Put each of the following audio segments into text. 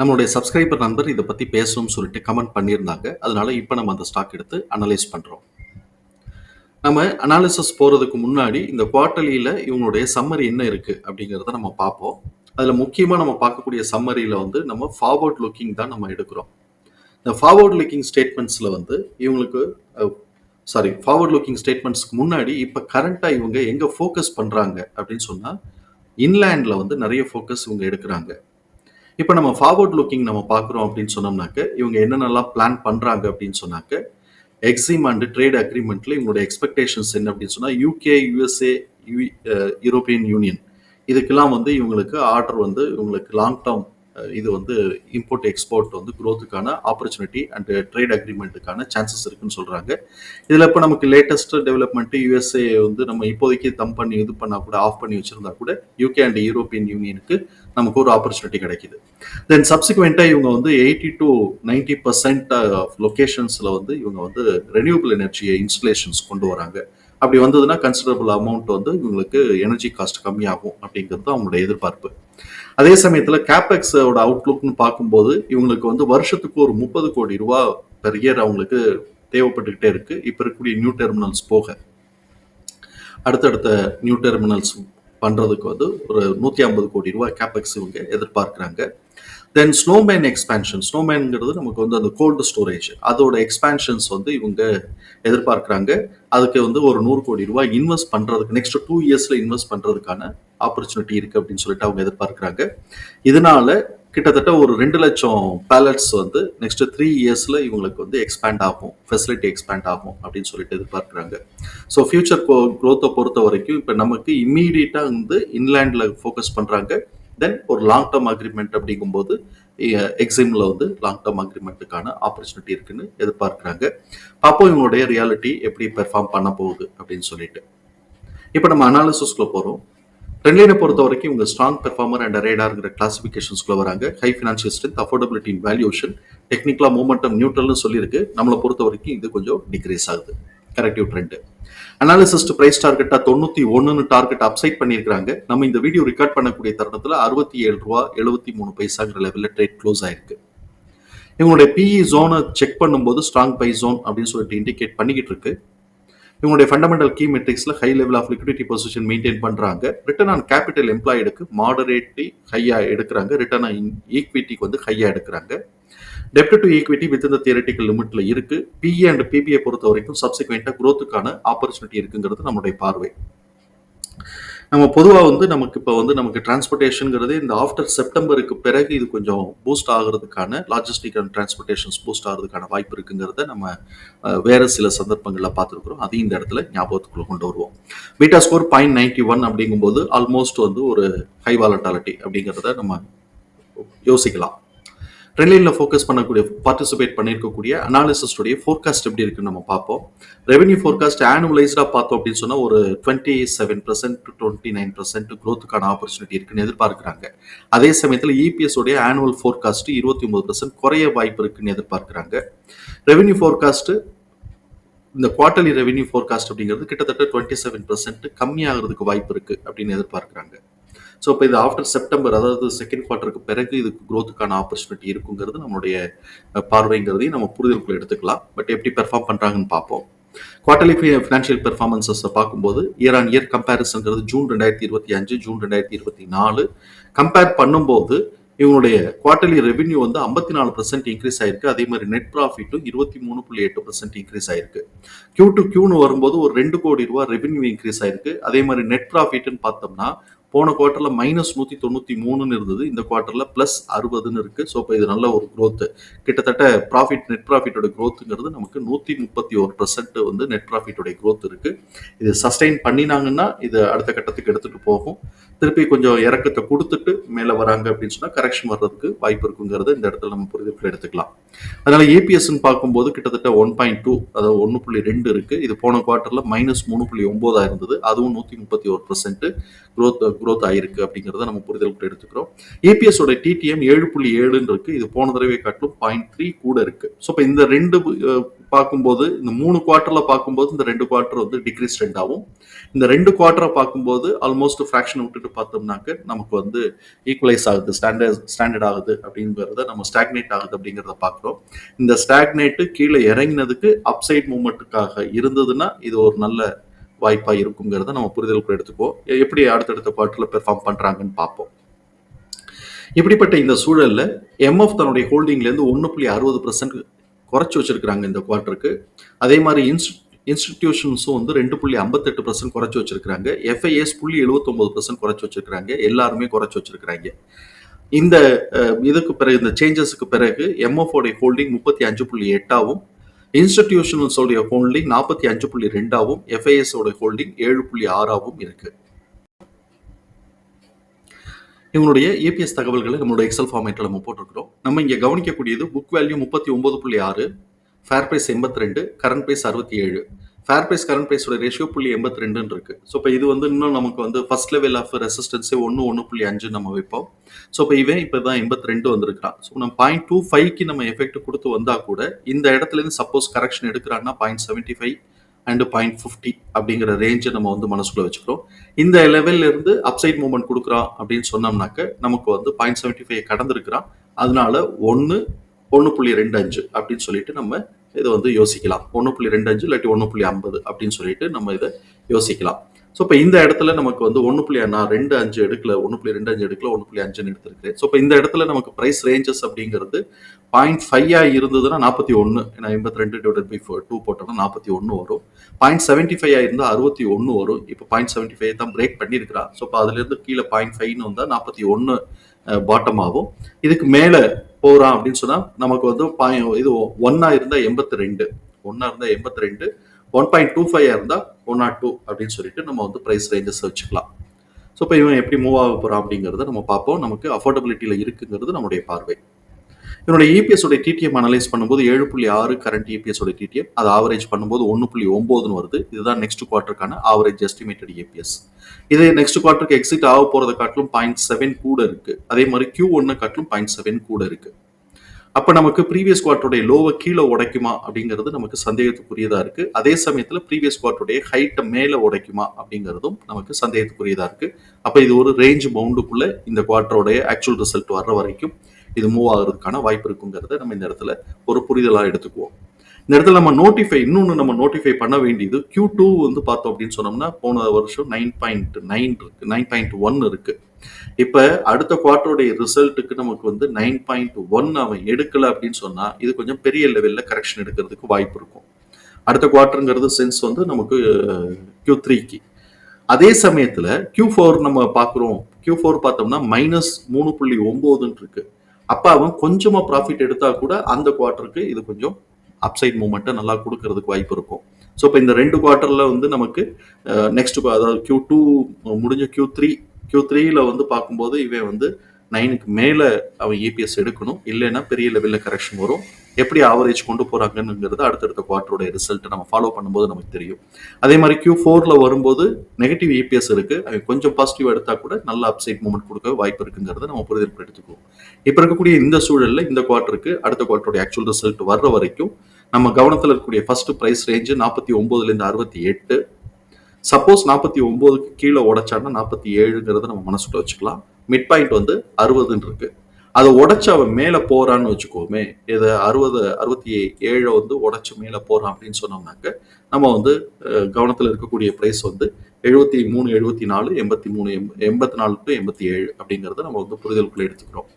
நம்மளுடைய சப்ஸ்கிரைபர் நண்பர் இதை பற்றி பேசணும்னு சொல்லிட்டு கமெண்ட் பண்ணியிருந்தாங்க. அதனால இப்போ நம்ம அந்த ஸ்டாக் எடுத்து அனலைஸ் பண்ணுறோம் நம்ம அனாலிசிஸ் போகிறதுக்கு முன்னாடி இந்த குவார்டர்லியில் இவங்களுடைய சம்மரி என்ன இருக்குது அப்படிங்கிறத நம்ம பார்ப்போம். அதில் முக்கியமாக நம்ம பார்க்கக்கூடிய சம்மரியில் வந்து நம்ம ஃபார்வர்ட் லுக்கிங் தான் நம்ம எடுக்கிறோம். இந்த ஃபார்வர்ட் லுக்கிங் ஸ்டேட்மெண்ட்ஸில் வந்து இவங்களுக்கு சாரி ஃபார்வர்ட் லுக்கிங் ஸ்டேட்மெண்ட்ஸ்க்கு முன்னாடி இப்போ கரண்ட்டாக இவங்க எங்கே ஃபோக்கஸ் பண்ணுறாங்க அப்படின்னு சொன்னால் இன்லேண்டில் வந்து நிறைய ஃபோக்கஸ் இவங்க எடுக்கிறாங்க. இப்போ நம்ம ஃபார்வர்ட் லுக்கிங் நம்ம பார்க்குறோம் அப்படின்னு சொன்னோம்னாக்க இவங்க என்னென்னலாம் பிளான் பண்ணுறாங்க அப்படின்னு சொன்னாக்க எக்ஸிம் அண்ட் ட்ரேட் அக்ரிமெண்ட்ல இவங்களோட எக்ஸ்பெக்டேஷன்ஸ் என்ன அப்படின்னு சொன்னால் யூகே யூஎஸ்ஏ யூரோப்பியன் யூனியன் இதுக்கெல்லாம் வந்து இவங்களுக்கு ஆர்டர் வந்து இவங்களுக்கு லாங் டேர்ம் இது வந்து இம்போர்ட் எக்ஸ்போர்ட் வந்து குரோத்துக்கான ஆப்பர்ச்சுனிட்டி அண்ட் ட்ரேட் அக்ரிமெண்ட்டுக்கான சான்சஸ் இருக்குன்னு சொல்கிறாங்க இதில் இப்போ நமக்கு லேட்டஸ்ட் டெவலப்மெண்ட்டு யூஎஸ்ஏ வந்து நம்ம இப்போதைக்கு தம் பண்ணி இது பண்ணால் கூட ஆஃப் பண்ணி வச்சுருந்தா கூட யூகே அண்ட் யூரோப்பியன் யூனியனுக்கு நமக்கு ஒரு ஆப்பர்ச்சுனிட்டி கிடைக்குது. தென் சப்சிக்வெண்ட்டாக இவங்க வந்து eighty to ninety percent of லொக்கேஷன்ஸில் வந்து இவங்க வந்து ரெனியூபிள் எனர்ஜியை இன்ஸ்டலேஷன்ஸ் கொண்டு வராங்க. அப்படி வந்ததுன்னா கன்சிடரபிள் அமௌண்ட் வந்து இவங்களுக்கு எனர்ஜி காஸ்ட் கம்மியாகும் அப்படிங்கிறது அவங்களோட எதிர்பார்ப்பு. அதே சமயத்தில் கேபெக்ஸோட அவுட்லுக்னு பார்க்கும்போது இவங்களுக்கு வந்து வருஷத்துக்கு ஒரு முப்பது கோடி ரூபா பெர் இயர் அவங்களுக்கு தேவைப்பட்டுக்கிட்டே இருக்கு. இப்போ இருக்கக்கூடிய நியூ டெர்மினல்ஸ் போக அடுத்தடுத்த நியூ டெர்மினல்ஸ் பண்ணுறதுக்கு வந்து ஒரு நூற்றி ஐம்பது கோடி ரூபாய் கேபெக்ஸ் இவங்க எதிர்பார்க்குறாங்க. தென் ஸ்னோமேன் எக்ஸ்பேன்ஷன் ஸ்னோமேனுங்கிறது நமக்கு வந்து அந்த கோல்டு ஸ்டோரேஜ் அதோட எக்ஸ்பேன்ஷன்ஸ் வந்து இவங்க எதிர்பார்க்குறாங்க. அதுக்கு வந்து ஒரு நூறு கோடி ரூபாய் இன்வெஸ்ட் பண்ணுறதுக்கு நெக்ஸ்ட் டூ இயர்ஸில் இன்வெஸ்ட் பண்ணுறதுக்கான ஆப்பர்ச்சுனிட்டி இருக்குது அப்படின்னு சொல்லிட்டு அவங்க எதிர்பார்க்குறாங்க. இதனால கிட்டத்தட்ட ஒரு ரெண்டு லட்சம் பேலட்ஸ் வந்து நெக்ஸ்ட் த்ரீ இயர்ஸில் இவங்களுக்கு வந்து எக்ஸ்பேண்ட் ஆகும். ஃபெசிலிட்டி எக்ஸ்பேண்ட் ஆகும் அப்படின்னு சொல்லிட்டு எதிர்பார்க்குறாங்க. ஸோ ஃபியூச்சர் க்ரோத்தை பொறுத்த வரைக்கும் இப்போ நமக்கு இம்மீடியட்டாக வந்து இன்லேண்டில் ஃபோக்கஸ் பண்ணுறாங்க தென் ஒரு லாங் டேர்ம் அக்ரிமெண்ட் அப்படிங்கும்போது எக்ஸிமில் வந்து லாங் டேர்ம் அக்ரிமெண்ட்டுக்கான ஆப்பர்ச்சுனிட்டி இருக்குன்னு எதிர்பார்க்குறாங்க. பார்ப்போம் இவங்களுடைய ரியாலிட்டி எப்படி பெர்ஃபார்ம் பண்ண போகுது அப்படின்னு சொல்லிட்டு. இப்போ நம்ம அனாலிசிஸ்க்குள்ள போகிறோம் ட்ரெண்ட்லைனை பொறுத்த வரைக்கும் இவங்க ஸ்ட்ராங் பெர்ஃபார்மர் அண்ட் ரேடாருங்கிற கிளாசிஃபிகேஷன்ஸ்குள்ள வராங்க. High financial strength affordability in valuation டெக்னிக்கலாக மூமெண்டம் நியூட்ரல்னு சொல்லியிருக்கு. நம்மளை பொறுத்த வரைக்கும் இது கொஞ்சம் டிக்ரீஸ் ஆகுது. கரெக்டிவ் ட்ரெண்டு அனாலிசிஸ்ட் பிரைஸ் டார்கெட்டா தொண்ணூத்தி ஒன்னுன்னு டார்கெட் அப்சைட் பண்ணியிருக்காங்க நம்ம இந்த வீடியோ ரெக்கார்ட் பண்ணக்கூடிய தருணத்துல அறுபத்தி ஏழு ரூபா எழுபத்தி மூணு பைசாங்கிற லெவலில் ட்ரேட் க்ளோஸ் ஆயிருக்கு. இவங்களுடைய பிஇ ஜோனை செக் பண்ணும்போது ஸ்ட்ராங் பை ஜோன் அப்படின்னு சொல்லிட்டு இண்டிகேட் பண்ணிக்கிட்டு இருக்கு. இவங்களுடைய fundamental key மெட்ரிக்ஸில் high level of liquidity position maintain பண்ணுறாங்க ரிட்டர்ன் ஆன் கேபிட்டல் எம்ப்ளாய்டுக்கு மாடரேட்லி ஹையாக எடுக்கிறாங்க. ரிட்டர்ன் ஆன் ஈக்விட்டிக்கு வந்து ஹையாக எடுக்கிறாங்க. டெப்ட் டு ஈக்விட்டி வித் இந்த தியரட்டிக்கல் லிமிட்டில் இருக்குது பிஇ அண்ட் பிபிஐ பொறுத்த வரைக்கும் சப்சிக்வெண்ட்டாக குரோத்துக்கான ஆப்பர்ச்சுனிட்டி இருக்குங்கிறது நம்மளுடைய பார்வை. நம்ம பொதுவாக வந்து நமக்கு இப்போ வந்து நமக்கு டிரான்ஸ்போர்ட்டேஷனுங்கிறது இந்த ஆஃப்டர் செப்டம்பருக்கு பிறகு இது கொஞ்சம் பூஸ்ட் ஆகிறதுக்கான லாஜிஸ்டிக் அண்ட் டிரான்ஸ்போர்ட்டேஷன்ஸ் பூஸ்ட் ஆகிறதுக்கான வாய்ப்பு இருக்குங்கிறத நம்ம வேறு சில சந்தர்ப்பங்களில் பார்த்துருக்குறோம். அதையும் இந்த இடத்துல ஞாபகத்துக்குள்ள கொண்டு வருவோம். Beta score point ninety one அப்படிங்கும்போது ஆல்மோஸ்ட் வந்து ஒரு ஹை வாலட்டாலிட்டி அப்படிங்கிறத நம்ம யோசிக்கலாம். ட்ரெண்ட்லைனில் ஃபோக்கஸ் பண்ணக்கூடிய பார்ட்டிசிபேட் பண்ணியிருக்கக்கூடிய அனாலிசிஸ்டுடைய ஃபோர்காஸ்ட் எப்படி இருக்குன்னு நம்ம பார்ப்போம். ரெவன்யூ ஃபோர்காஸ்ட் ஆனுவலைஸ்டாக பார்த்தோம் அப்படின்னு சொன்னால் ஒரு twenty seven percent to twenty nine percent க்ரோத்துக்கான opportunity இருக்குன்னு எதிர்பார்க்குறாங்க. அதே சமயத்தில் இபிஎஸ் உடைய ஆனுவல் ஃபோர்காஸ்ட் இருபத்தி ஒன்பது பர்சன்ட் குறைய வாய்ப்பு இருக்குன்னு எதிர்பார்க்குறாங்க. ரெவென்யூ ஃபோர்காஸ்ட்டு இந்த குவார்டர்லி ரெவன்யூ ஃபோர்காஸ்ட் அப்படிங்கிறது கிட்டத்தட்ட டுவெண்ட்டி செவன் பர்சன்ட் கம்மியாகிறதுக்கு வாய்ப்பு இருக்குது அப்படின்னு எதிர்பார்க்குறாங்க. ஸோ இப்போ இது ஆஃப்டர் செப்டம்பர் அதாவது செகண்ட் குவார்ட்டருக்கு பிறகு இதுக்கு க்ரோத்துக்கான ஆப்பர்ச்சுனிட்டி இருக்குங்கிறது நம்மளுடைய பார்வைங்கிறதையும் நம்ம புரிதலுக்குள்ள எடுத்துக்கலாம். பட் எப்படி பெர்ஃபார்ம் பண்ணுறாங்கன்னு பார்ப்போம். குவார்டர்லி ஃபினான்ஷியல் பெர்ஃபார்மன்ஸஸை பார்க்கும்போது இயர் ஆன் இயர் கம்பேரிசன்கிறது ஜூன் ரெண்டாயிரத்தி இருபத்தி அஞ்சு ஜூன் ரெண்டாயிரத்தி இருபத்தி நாலு. கம்பேர் பண்ணும்போது இவங்களுடைய குவார்டர்லி ரெவென்யூ வந்து ஐம்பத்தி நாலு பர்சன்ட் இன்க்ரீஸ் ஆயிருக்கு. அதே மாதிரி நெட் ப்ராஃபிட்டும் இருபத்தி மூணு புள்ளி எட்டு பர்சன்ட் இன்க்ரீஸ் ஆயிருக்கு. கியூ டு கியூன்னு வரும்போது ஒரு ரெண்டு கோடி ரூபாய் ரெவென்யூ இன்க்ரீஸ் ஆயிருக்கு. அதே மாதிரி நெட் ப்ராஃபிட்னு பார்த்தோம்னா போன குவார்ட்டரில் மைனஸ் நூற்றி தொண்ணூற்றி மூணுன்னு இருந்தது. இந்த குவார்ட்டரில் ப்ளஸ் அறுபதுன்னு இருக்குது ஸோ இப்போ இது நல்ல ஒரு க்ரோத்து கிட்டத்தட்ட ப்ராஃபிட் நெட் ப்ராஃபிட்டோட க்ரோத்துங்கிறது நமக்கு நூற்றி முப்பத்தி ஒரு பர்சன்ட் வந்து நெட் ப்ராஃபிட்டோட க்ரோத் இருக்குது இது சஸ்டைன் பண்ணினாங்கன்னா இது அடுத்த கட்டத்துக்கு எடுத்துகிட்டு போகும். திருப்பி கொஞ்சம் இறக்கத்தை கொடுத்துட்டு மேலே வராங்க அப்படின்னு சொன்னால் கரெக்ஷன் வர்றதுக்கு வாய்ப்பு இருக்குங்கிறத இந்த இடத்துல நம்ம புரிதல் எடுத்துக்கலாம். அதனால் ஏபிஎஸ்ன்னு பார்க்கும்போது கிட்டத்தட்ட ஒன் பாயிண்ட் டூ அதாவது ஒன்று புள்ளி ரெண்டு இருக்குது இது போன குவார்ட்டரில் மைனஸ் மூணு புள்ளி ஒம்போதாக இருந்தது. அதுவும் நூற்றி முப்பத்தி ஒரு பர்சன்ட் க்ரோத் க்ரோத் ஆயிருக்கு அப்படிங்கிறத நம்ம புரிதல் கூட எடுத்துக்கிறோம். ஏபிஎஸோட டிடிஎம் ஏழு புள்ளி ஏழுன்னு இருக்கு. இது போன தடவை காட்டிலும் பாயிண்ட் த்ரீ கூட இருக்கு. ஸோ இப்போ இந்த ரெண்டு பார்க்கும்போது இந்த மூணு குவார்ட்டர்ல பார்க்கும்போது இந்த ரெண்டு குவார்ட்டர் வந்து டிக்ரீஸ் ட்ரெண்ட் ஆகும். இந்த ரெண்டு குவார்ட்டரை பார்க்கும்போது ஆல்மோஸ்ட் ஃப்ராக்ஷன் விட்டுட்டு பார்த்தோம்னாக்க நமக்கு வந்து ஈக்குவலைஸ் ஆகுது ஸ்டாண்டர்ட் ஸ்டாண்டர்ட் ஆகுது அப்படிங்கிறத நம்ம ஸ்டாக்னேட் ஆகுது அப்படிங்கிறத பார்க்குறோம். இந்த ஸ்டாக்னேட்டு கீழே இறங்கினதுக்கு அப்சைட் மூமெண்ட்டுக்காக இருந்ததுன்னா இது ஒரு நல்ல வாய்ப்பாக இருக்குங்கிறத நம்ம புரிதலுக்குள்ள எடுத்துப்போம் எப்படி அடுத்தடுத்த குவார்ட்டரில் பெர்ஃபார்ம் பண்ணுறாங்கன்னு பார்ப்போம் இப்படிப்பட்ட இந்த சூழலில் எம்எஃப் தன்னுடைய ஹோல்டிங்லேருந்து ஒன்று புள்ளி அறுபது பர்சன்ட் குறைச்சி வச்சிருக்காங்க இந்த குவார்ட்டருக்கு. அதே மாதிரி இன்ஸ்ட் இன்ஸ்டிடியூஷன்ஸும் வந்து ரெண்டு புள்ளி ஐம்பத்தெட்டு பர்சன்ட் குறைச்சி வச்சிருக்காங்க எஃப்ஐஎஸ் புள்ளி எழுபத்தொம்பது பர்சன்ட் குறைச்சி வச்சிருக்கிறாங்க. எல்லாருமே குறைச்சி வச்சிருக்கிறாங்க. இந்த இதுக்கு பிறகு இந்த சேஞ்சஸுக்கு பிறகு எம்எஃப் உடைய ஹோல்டிங் முப்பத்தி அஞ்சு புள்ளி எட்டாவும் இன்ஸ்டிடியூஷனல்ஸோடைய ஹோல்டிங் நாற்பத்தி அஞ்சு புள்ளி ரெண்டாவும் எஃப்ஐஎஸோட ஹோல்டிங் ஏழு புள்ளி ஆறாவும் இருக்கு. இவங்களுடைய ஏபிஎஸ் தகவல்களை நம்மளோட எக்ஸல் ஃபார்மேட்டில் நம்ம போட்டிருக்கிறோம். நம்ம இங்கே கவனிக்கக்கூடியது புக் வேல்யூ முப்பத்தி ஒன்பது புள்ளி ஆறு ஃபேர் ப்ரைஸ் எண்பத்தி ரெண்டு கரண்ட் ப்ரைஸ் அறுபத்தி ஏழு. ஃபேர் ப்ரைஸ் கரண்ட் ப்ரைஸோட ரேஷியோ புள்ளி எண்பத்தி ரெண்டுன்னு இருக்கு. ஸோ இப்போ இது வந்து இன்னும் நமக்கு வந்து ஃபர்ஸ்ட் லெவல் ஆஃப் ரெசிஸ்டன்ஸே ஒன்று ஒன்று புள்ளி அஞ்சு நம்ம வைப்போம். ஸோ இப்போ இவன் இப்போ தான் எண்பத்தி ரெண்டு வந்திருக்கிறான். ஸோ நம்ம பாயிண்ட் டூ ஃபைவ்க்கு நம்ம எஃபெக்ட் கொடுத்து வந்தால் கூட இந்த இடத்துல இருந்து suppose correction எடுக்கிறான்னா point seventy five and point fifty அப்படிங்கிற ரேஞ்சை நம்ம வந்து மனசுக்குள்ள வச்சுக்கிறோம். இந்த லெவல்ல இருந்து அப்சைட் மூவ்மெண்ட் கொடுக்குறான் அப்படின்னு சொன்னோம்னாக்க நமக்கு வந்து பாயிண்ட் செவன்ட்டி ஃபைவ் கடந்திருக்கிறான். அதனால ஒன்று ஒன்று புள்ளி ரெண்டு அஞ்சு அப்படின்னு சொல்லிட்டு நம்ம இதை வந்து யோசிக்கலாம். ஒன்று புள்ளி ரெண்டு அஞ்சு இல்லாட்டி ஒன்று புள்ளி ஐம்பது அப்படின்னு சொல்லிட்டு நம்ம இதை யோசிக்கலாம். ஸோ இப்போ இந்த இடத்துல நமக்கு வந்து ஒன்று புள்ளி நான் ரெண்டு அஞ்சு எடுக்கல ஒன்று புள்ளி ரெண்டு அஞ்சு எடுக்கல ஒன்று புள்ளி அஞ்சுன்னு எடுத்திருக்கேன் ஸோ இப்போ இந்த இடத்துல நமக்கு ப்ரைஸ் ரேஞ்சஸ் அப்படிங்கிறது பாயிண்ட் ஃபைவாக இருந்ததுன்னா நாற்பத்தி ஒன்று ஏன்னா எண்பத்தி ரெண்டு டிவைட் பை டூ போட்டோம்னா நாற்பத்தி ஒன்று வரும். பாயிண்ட் செவன்ட்டி ஃபைவ் இருந்தால் அறுபத்தி ஒன்று வரும். இப்போ பாயிண்ட் செவன்ட்டி ஃபைவ் தான் பிரேக் பண்ணியிருக்கிறான் ஸோ இப்போ அதுலேருந்து கீழே பாயிண்ட் ஃபைவ்னு வந்தால் நாற்பத்தி ஒன்று பாட்டம் ஆகும். இதுக்கு மேலே போகிறான் அப்படின்னு சொன்னால் நமக்கு வந்து பாய் இது ஒன்னா இருந்தால் எண்பத்தி ரெண்டு ஒன்னா இருந்தால் எண்பத்தி ரெண்டு ஒன் பாயிண்ட் டூ ஃபைவ் இருந்தால் ஒன் நாட் டூ அப்படின்னு சொல்லிட்டு நம்ம வந்து ப்ரைஸ் ரேஞ்சஸ் வச்சுக்கலாம் ஸோ இப்போ இவன் எப்படி மூவ் ஆக போகிறான் அப்படிங்கிறத நம்ம பார்ப்போம். நமக்கு அஃபோர்டபிலிட்டியில் இருக்குங்கிறது நம்முடைய பார்வை. இதனுடைய இபிஎஸ் உடைய டிடிஎம் அனலைஸ் பண்ணும்போது ஏழு புள்ளி ஆறு கரண்ட் இபிஎஸ் உடைய டிடிஎம் அது ஆவரேஜ் பண்ணும்போது ஒன்று புள்ளி ஒம்போதுன்னு வருது. இதுதான் நெக்ஸ்ட் குவார்ட்டருக்கான ஆவரேஜ் எஸ்டிமேட்டட் இபிஎஸ் இது நெக்ஸ்ட் குவார்ட்டருக்கு எக்ஸிட் ஆக போறதை காட்டிலும் பாயிண்ட் செவன் கூட இருக்கு. அதே மாதிரி கியூ ஒன்னு காட்டிலும் பாயிண்ட் செவன் கூட இருக்கு. அப்ப நமக்கு ப்ரீவியஸ் குவார்ட்டருடைய லோவை கீழே உடைக்குமா அப்படிங்கிறது நமக்கு சந்தேகத்துக்குரியதா இருக்கு. அதே சமயத்துல ப்ரீவியஸ் குவார்ட்டருடைய ஹைட்டை மேலே உடைக்குமா அப்படிங்கிறதும் நமக்கு சந்தேகத்துக்குரியதா இருக்கு. அப்ப இது ஒரு ரேஞ்ச் பவுண்டுக்குள்ள இந்த குவார்ட்டருடைய ஆக்சுவல் ரிசல்ட் வர்ற வரைக்கும் இது மூவ் ஆகுறதுக்கான வாய்ப்பு இருக்குங்கிறத நம்ம இந்த இடத்துல ஒரு புரிதலாக எடுத்துக்குவோம். இந்த இடத்துல நம்ம நோட்டிஃபை இன்னொன்று நம்ம நோட்டிஃபை பண்ண வேண்டியது கியூ டூ வந்து பார்த்தோம் அப்படின்னு சொன்னோம்னா போன வருஷம் நைன் பாயிண்ட் நைன் இருக்கு நைன் பாயிண்ட் ஒன் இருக்கு. இப்போ அடுத்த குவார்டருடைய ரிசல்ட்டுக்கு நமக்கு வந்து நைன் பாயிண்ட் ஒன் அவன் எடுக்கல அப்படின்னு சொன்னா இது கொஞ்சம் பெரிய லெவலில் கரெக்ஷன் எடுக்கிறதுக்கு வாய்ப்பு இருக்கும். அடுத்த குவார்டருங்கிறது சென்ஸ் வந்து நமக்கு uh, கியூ த்ரீக்கு அதே சமயத்தில் கியூ ஃபோர் நம்ம பார்க்குறோம். கியூ ஃபோர் பார்த்தோம்னா மைனஸ் மூணு புள்ளி ஒம்போதுன்னு இருக்குது அப்பாவும் அவன் ப்ராஃபிட் எடுத்தால் கூட அந்த குவார்ட்டருக்கு இது கொஞ்சம் அப்சைட் மூமெண்ட்டை நல்லா கொடுக்கறதுக்கு வாய்ப்பு இருக்கும். ஸோ இப்போ இந்த ரெண்டு குவார்ட்டரில் வந்து நமக்கு நெக்ஸ்ட் அதாவது கியூ டூ முடிஞ்ச கியூ த்ரீ கியூ த்ரீயில் வந்து பார்க்கும்போது இவன் வந்து நைனுக்கு மேலே அவன் இபிஎஸ் எடுக்கணும். இல்லைன்னா பெரிய லெவலில் கரெக்ஷன் வரும். எப்படி ஆவரேஜ் கொண்டு போறாங்கங்கிறது அடுத்தடுத்த குவார்ட்டரோட ரிசல்ட்டை நம்ம ஃபாலோ பண்ணும்போது நமக்கு தெரியும். அதே மாதிரி கியூ ஃபோரில் வரும்போது நெகட்டிவ் இபிஎஸ் இருக்குது அவன் கொஞ்சம் பாசிட்டிவ் எடுத்தால் கூட நல்ல அப்சைட் மூமெண்ட் கொடுக்க வாய்ப்பு இருக்குங்கிறத நம்ம புரிதல் எடுத்துக்குவோம் இப்போ இருக்கக்கூடிய இந்த சூழலில் இந்த குவார்ட்டருக்கு அடுத்த குவார்ட்டருடைய ஆக்சுவல் ரிசல்ட் வர்ற வரைக்கும் நம்ம கவனத்தில் இருக்கக்கூடிய ஃபர்ஸ்ட் ப்ரைஸ் ரேஞ்சு நாற்பத்தி ஒன்பதுலேருந்து அறுபத்தி எட்டு சப்போஸ் நாற்பத்தி ஒம்போதுக்கு கீழே உடைச்சான்னா நாற்பத்தி ஏழுங்கிறத நம்ம மனசுக்குள்ள வச்சுக்கலாம். மிட் பாயிண்ட் வந்து அறுபதுன்னு இருக்கு. அதை உடச்சு அவன் மேலே போறான்னு வச்சுக்கோமே இதை அறுபது அறுபத்தி ஏழை வந்து உடச்சு மேலே போறான் அப்படின்னு சொன்னோம்னாக்க நம்ம வந்து கவனத்தில் இருக்கக்கூடிய ப்ரைஸ் வந்து எழுபத்தி மூணு எழுபத்தி நாலு எண்பத்தி மூணு எண்பத்தி நாலு டு எண்பத்தி ஏழு அப்படிங்கிறத நம்ம வந்து புரிதலுக்குள்ளே எடுத்துக்கிறோம்.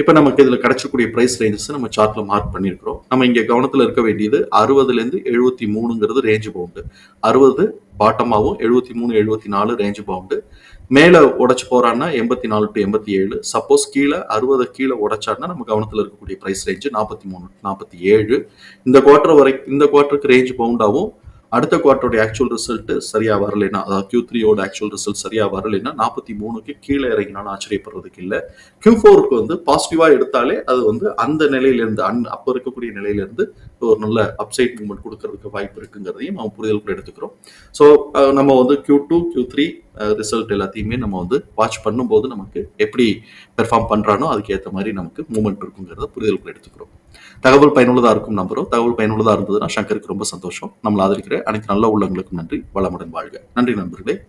இப்போ நமக்கு இதில் கிடைச்சக்கூடிய ப்ரைஸ் ரேஞ்சஸ் நம்ம சார்ட்டில் மார்க் பண்ணியிருக்கிறோம். நம்ம இங்கே கவனத்தில் இருக்க வேண்டியது அறுபதுலேருந்து எழுபத்தி மூணுங்கிறது ரேஞ்சு பவுண்டு அறுபது பாட்டமாகவும் எழுபத்தி மூணு எழுபத்தி நாலு ரேஞ்சு பவுண்டு மேலே உடச்சு போறான்னா எண்பத்தி நாலு டு எண்பத்தி ஏழு சப்போஸ் கீழே அறுபது கீழே உடைச்சாருன்னா நம்ம கவனத்தில் இருக்கக்கூடிய ப்ரைஸ் ரேஞ்சு நாற்பத்தி மூணு நாற்பத்தி ஏழு இந்த குவார்டர் வரை இந்த குவார்ட்டருக்கு ரேஞ்ச் பவுண்டாகவும் அடுத்த குவார்ட்டருடைய ஆக்சுவல் ரிசல்ட் சரியா வரலைன்னா அதாவது கியூ த்ரீயோட ஆக்சுவல் ரிசல்ட் சரியா வரலைன்னா நாற்பத்தி மூணுக்கு கீழே இறங்கினாலும் ஆச்சரியப்படுறதுக்கு இல்லை. கியூ ஃபோருக்கு வந்து பாசிட்டிவா எடுத்தாலே அது வந்து அந்த நிலையிலிருந்து அந் அப்போ இருக்கக்கூடிய நிலையிலிருந்து ஒரு நல்ல அப்சைட் மூவ்மெண்ட் கொடுக்கறதுக்கு வாய்ப்பு இருக்குங்கிறதையும் நம்ம புரிதலுக்குள்ள எடுத்துக்கிறோம். ஸோ நம்ம வந்து Q two Q three result எல்லாத்தையுமே நம்ம வந்து வாட்ச் பண்ணும்போது நமக்கு எப்படி பெர்ஃபார்ம் பண்றானோ அதுக்கேற்ற மாதிரி நமக்கு மூமெண்ட் இருக்குங்கிறத புரிதலுக்குள்ள எடுத்துக்கிறோம். தகவல் பயனுள்ளதாக இருக்கும் நம்புறோம். தகவல் பயனுள்ளதாக இருந்ததுன்னா சங்கருக்கு ரொம்ப சந்தோஷம். நம்மளை ஆதரிக்கிற அனைத்து நல்ல உள்ளங்களுக்கும் நன்றி. வளமுடன் வாழ்க. நன்றி நண்பர்களே.